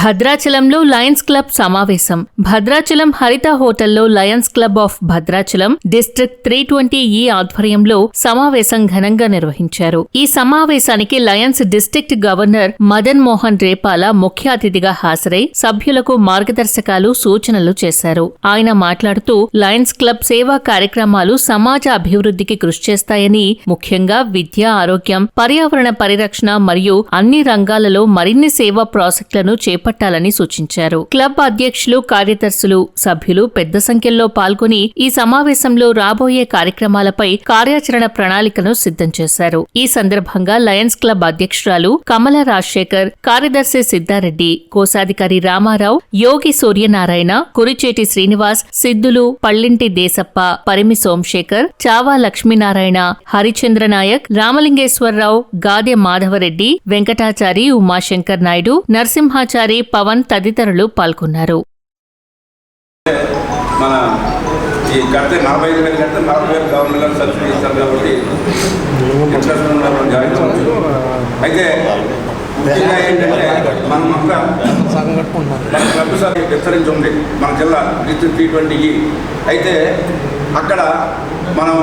భద్రాచలంలో Lions club సమావేశం. భద్రాచలం హరిత హోటల్లో lions club of Bhadrachalam district three twenty E ఆధ్వర్యంలో సమావేశం ఘనంగా నిర్వహించారు. ఈ సమావేశానికి lions district governor Madan Mohan Repala ముఖ్య అతిథిగా హాజరై సభ్యులకు మార్గదర్శకాలు సూచనలు చేశారు. ఆయన మాట్లాడుతూ లయన్స్ క్లబ్ సేవా కార్యక్రమాలు సమాజ అభివృద్ధికి కృషి చేస్తాయని ముఖ్యంగా విద్య ఆరోగ్యం పర్యావరణ పరిరక్షణ మరియు అన్ని రంగాలలో మరిన్ని సేవా ప్రాజెక్టులను చేపట్టాలని సూచించారు. క్లబ్ అధ్యక్షులు కార్యదర్శులు సభ్యులు పెద్ద సంఖ్యలో పాల్గొని ఈ సమావేశంలో రాబోయే కార్యక్రమాలపై కార్యాచరణ ప్రణాళికను సిద్ధం చేశారు. ఈ సందర్భంగా లయన్స్ క్లబ్ అధ్యక్షురాలు కమల రాజశేఖర్ కార్యదర్శి సిద్ధారెడ్డి కోశాధికారి రామారావు యోగి సూర్యనారాయణ కురిచేటి శ్రీనివాస్ సిద్ధులు పళ్ళింటి దేశప్ప పరిమి సోమశేఖర్ చావా లక్ష్మీనారాయణ హరిచంద్ర నాయక్ రామలింగేశ్వరరావు గాదె మాధవరెడ్డి వెంకటాచారి ఉమాశంకర్ నాయుడు నరసింహాచారి పవన్ తదితరులు పాల్గొన్నారు. మన ఈ కడితే నలభై ఐదు వేలు కడితే నలభై వేలు గవర్నమెంట్ సబ్సిడీ ఇస్తారు కాబట్టి అయితే ముఖ్యంగా ఏంటంటే మన విస్తరించి ఉంది మన జిల్లా డిస్ట్రిక్ట్ టీ అయితే అక్కడ మనం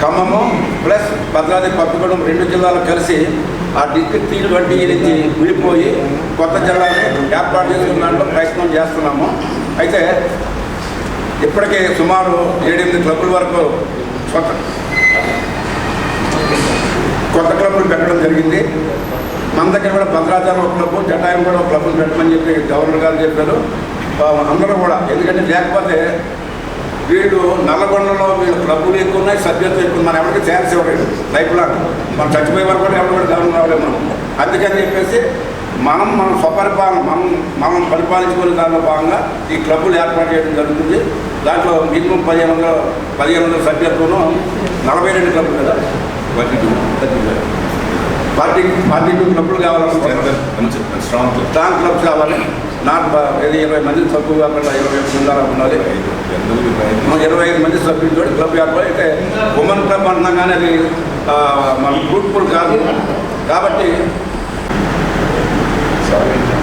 ఖమ్మము ప్లస్ భద్రాద్రి కొత్తగూడెం రెండు జిల్లాలు కలిసి ఆ డిస్ట్రిక్ట్ టీ వడ్డీ నుంచి విడిపోయి కొత్త జిల్లాని ఏర్పాటు చేసుకున్న దాంట్లో ప్రయత్నం చేస్తున్నాము. అయితే ఇప్పటికే సుమారు ఏడెనిమిది క్లబ్బుల వరకు కొత్త కొత్త క్లబ్బులు పెట్టడం జరిగింది. మన దగ్గర కూడా భద్రాచలం ఒక క్లబ్ జటాయం కూడా ఒక క్లబ్బులు పెట్టమని చెప్పి గవర్నర్ గారు చెప్పారు. అందరూ కూడా ఎందుకంటే లేకపోతే వీళ్ళు నల్లగొండలో వీళ్ళు క్లబ్బులు ఎక్కువ ఉన్నాయి సభ్యత్వం ఎక్కువ మనం ఎవరికి ఛాన్స్ ఇవ్వలేదు. Life long. మనం చచ్చిపోయే వరకు కూడా ఎవరు కూడా గవర్నర్ రావలేము మనం. అందుకని చెప్పేసి మనం మన స్వపరిపాలన మనం మనం పరిపాలించుకునే దానిలో భాగంగా ఈ క్లబ్బులు ఏర్పాటు చేయడం జరుగుతుంది. దాంట్లో మినిమం పదిహేను వందల పదిహేను వందల సభ్యత్వం నలభై రెండు క్లబ్బులు కదా? Forty two forty forty two క్లబ్బులు కావాలనుకుంటున్నారు? స్ట్రాంగ్ స్ట్రాంగ్ క్లబ్స్ కావాలి. నాట్ బా- ఇది ఇరవై మంది తక్కువ కాకుండా ఇరవై ఐదు ఉండాలి. మన ఇరవై ఐదు మంది సభ్యులతో క్లబ్ ఏర్పాటు అయితే ఉమెన్ క్లబ్ అంటున్నాం కానీ అది మన ఫ్రూట్ఫుల్ కాదు. కాబట్టి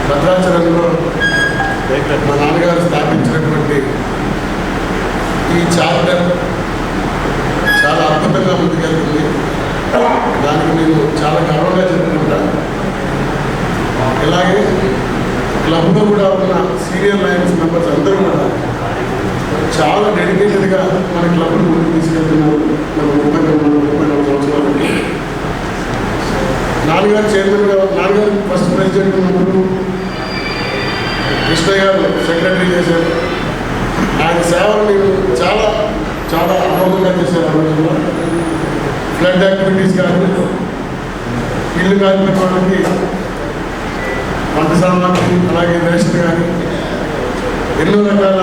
భద్రాచలంలో మా నాన్నగారు స్థాపించినటువంటి ఈ చార్టర్ చాలా అద్భుతంగా ముందుకెళ్తుంది. దానికి నేను చాలా గర్వంగా చెప్పుకుంటా ఇలాగే క్లబ్లో కూడా ఉన్న సీనియర్ లయన్స్ మెంబర్స్ అందరూ కూడా చాలా డెడికేటెడ్గా మన క్లబ్ను ముందుకు తీసుకెళ్తున్నారు. మన ముప్పై రెండు ముప్పై నాలుగు సంవత్సరాలు నాన్నగారు చైర్మన్గా నాన్నగారు ఫస్ట్ ప్రెసిడెంట్ ఉన్నప్పుడు కృష్ణ గారు సెక్రటరీ చేశారు. ఆయన సేవలు మీరు చాలా చాలా అమోఘంగా చేశారు ఆ రోజుల్లో. ఫ్లడ్ యాక్టివిటీస్ కానీ ఇల్లు కాలిన వాళ్ళకి పంట అలాగే రేషన్ కానీ ఎన్నో రకాల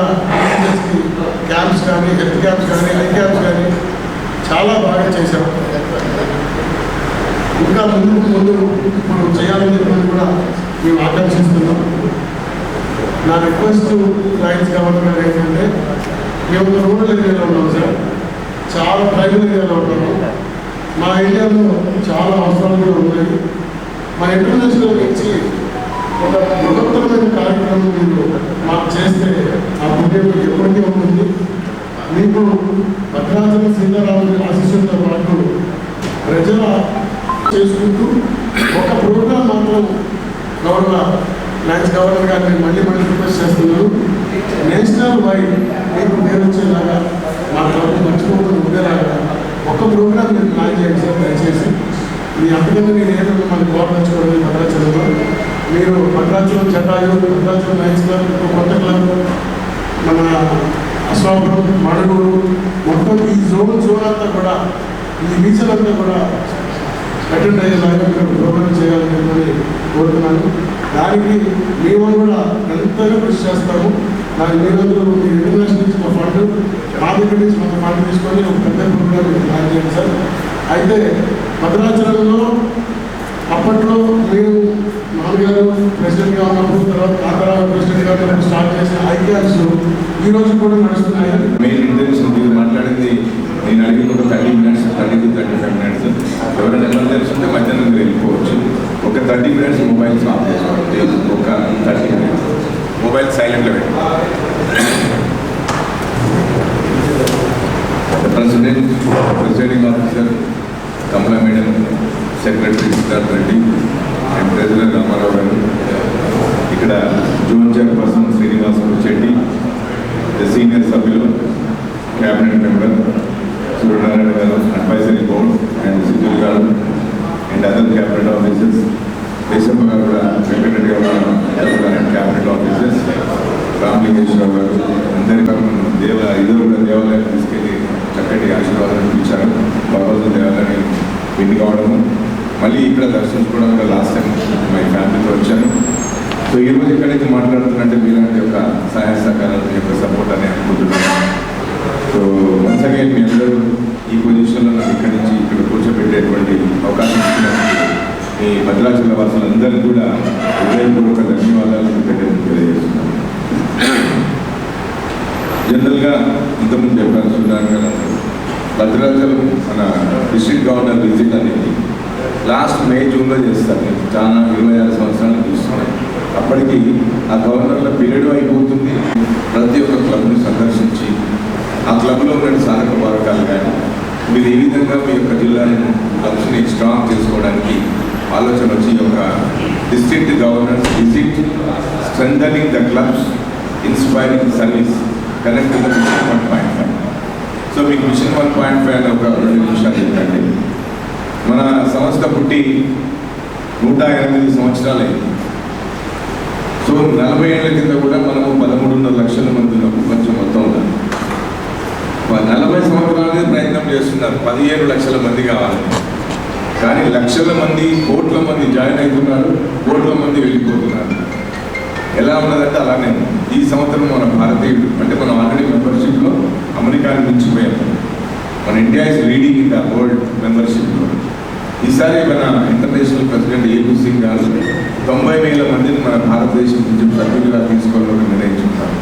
క్యాంప్స్ కానీ హెల్త్ క్యాంప్స్ కానీ ఐ క్యాంప్స్ కానీ చాలా బాగా చేశాం. ఇంకా ముందు ముందు మనం చేయాలని చెప్పి కూడా మేము ఆకాంక్షిస్తున్నాం. నా రిక్వెస్ట్ లైన్స్ గవర్నర్ గారు ఏంటంటే మేము రూరల్ ఏరియాలో ఉన్నాం సార్. చాలా ట్రైబల్ ఏరియాలో ఉన్నాము మా ఏరియాలో చాలా అవసరాలు కూడా ఉన్నాయి. మా ఇంటర్నేషనల్ నుంచి ఒక బృహత్తరమైన కార్యక్రమం మీరు మాకు చేస్తే ఆ పుణ్యం ఎప్పటికీ ఉంటుంది. మీకు భద్రాచలం సీతారాముల ఆశీస్సులతో పాటు ప్రజల చేసుకుంటూ ఒక ప్రోగ్రాం మాత్రం గవర్నర్ ల్యాండ్స్ గవర్నర్ గారిని మళ్ళీ మళ్ళీ రిక్వెస్ట్ చేస్తున్నాను. నేషనల్ వైడ్ మీకు పేరు వచ్చేలాగా మా క్లబ్ మర్చిపోకుండా ఉండేలాగా ఒక ప్రోగ్రాం మీరు ప్లాన్ చేయండి సార్ దయచేసి. మీ అప్పటికన్నా నేను ఏదైనా మనకి గోపరించుకోవడం భద్రాచలంలో. మీరు భద్రాచలం జటాయు భద్రాచలం లయన్స్ క్లబ్ కొత్త క్లబ్ మన అశ్వాపురం మడగూరు మొత్తం ఈ జోన్ జోన్ అంతా కూడా ఈ రీజన్ అంతా కూడా అటెండ్ అయ్యేలాగా మీరు ప్రోగ్రామ్ చేయాలని కోరుతున్నాను. దానికి మేము కూడా ఎంతగా కృషి చేస్తాము దాని మీరందరూ మీ ఇంటర్నేషనల్ నుంచి ఒక ఫండ్ మా దగ్గర నుంచి ఒక ఫండ్ తీసుకొని ఒక పెద్ద ప్రోగ్రామ్ ప్లాన్ చేయండి సార్. అయితే భద్రాచలంలో అప్పట్లో మీరు నాన్నగారు ప్రెసిడెంట్గా ఉన్నప్పుడు తర్వాత కాకరావు ప్రెసిడెంట్ గారు స్టార్ట్ చేసిన ఐక్యాన్స్ ఈ రోజు కూడా నడుస్తున్నాయి? మెయిన్ ఇంటెన్షన్ మీరు మాట్లాడింది నేను అడిగిన ఒక thirty minutes thirty to thirty five minutes ఎవరైనా ఎవరు తెలుసుంటే మధ్యాహ్నం మీరు వెళ్ళిపోవచ్చు. ఒక థర్టీ మినిట్స్ మొబైల్స్ ఆఫ్ చేసుకోండి. ఒక థర్టీ మినిట్స్ మొబైల్ సైలెంట్లో పెట్టుకోండి president President, officer Kamala madam secretary Siddharth Reddy and ప్రజల రామారావు గారు. ఇక్కడ June chairperson Srinivasarao Chetty senior సభ్యులు క్యాబినెట్ మెంబర్ మళ్ళీ ఇక్కడ దర్శించుకోవడానికి కూడా లాస్ట్ టైం మై ఫ్యామిలీతో వచ్చాను. సో ఈ రోజు ఇక్కడ మీలాంటి యొక్క సహాయ సహకారాలు మీ యొక్క సపోర్ట్ అని అనుకుంటున్నాను. సో వన్స్ అగైన్ మీ అందరూ ఈ పొజిషన్లో నాకు ఇక్కడి నుంచి ఇక్కడ కూర్చోబెట్టేటువంటి అవకాశం ఇచ్చినందుకు మీ భద్రాచల వాసులందరికీ కూడా హృదయపూర్వక ధన్యవాదాలు తెలియజేస్తున్నాను. జనరల్గా ఇంతకుముందు చెప్పారు సుధాన్ గారు భద్రాచలం మన డిస్ట్రిక్ట్ గవర్నర్ విజిట్ అనేది లాస్ట్ మే జూన్లో చేస్తారు. చాలా ఇరవై ఆరు సంవత్సరాలు చూస్తున్నాను. అప్పటికి ఆ గవర్నర్ల పీరియడ్ అయిపోతుంది. ప్రతి ఒక్క క్లబ్ని సందర్శించి ఆ క్లబ్లో ఉన్న సాధక వర్గాలు కానీ మీరు ఏ విధంగా మీ యొక్క జిల్లాను క్లబ్స్ని స్ట్రాంగ్ చేసుకోవడానికి ఆలోచన వచ్చి ఒక యొక్క district governors visit strengthening the clubs inspiring service connect the mission one point five so మీకు మిషన్ వన్ పాయింట్ ఫైవ్ ఒక రెండు నిమిషాలు చెప్పండి. మన సంస్థ పుట్టి నూట ఎనిమిది సంవత్సరాలైంది సో నలభై ఏళ్ళ కింద కూడా మనము పదమూడున్నర లక్షల మంది కొంచెం ప్రపంచం మొత్తం ఉన్నాం. నలభై సంవత్సరాలనే ప్రయత్నం చేస్తున్నారు. పదిహేను లక్షల మంది కావాలి. కానీ లక్షల మంది కోట్ల మంది జాయిన్ అవుతున్నారు కోట్ల మంది వెళ్ళిపోతున్నారు. ఎలా ఉన్నదంటే అలానే. ఈ సంవత్సరం మన భారతీయుడు అంటే మనం ఆల్రెడీ మెంబర్షిప్లో అమెరికాని మించిపోయాం మన India is leading in the world. ఈసారి మన ఇంటర్నేషనల్ ప్రెసిడెంట్ ఏపీ సింగ్ గారు తొంభై వేల మందిని మన భారతదేశం నుంచి సభ్యులుగా తీసుకోవాలని నిర్ణయించుకున్నారు.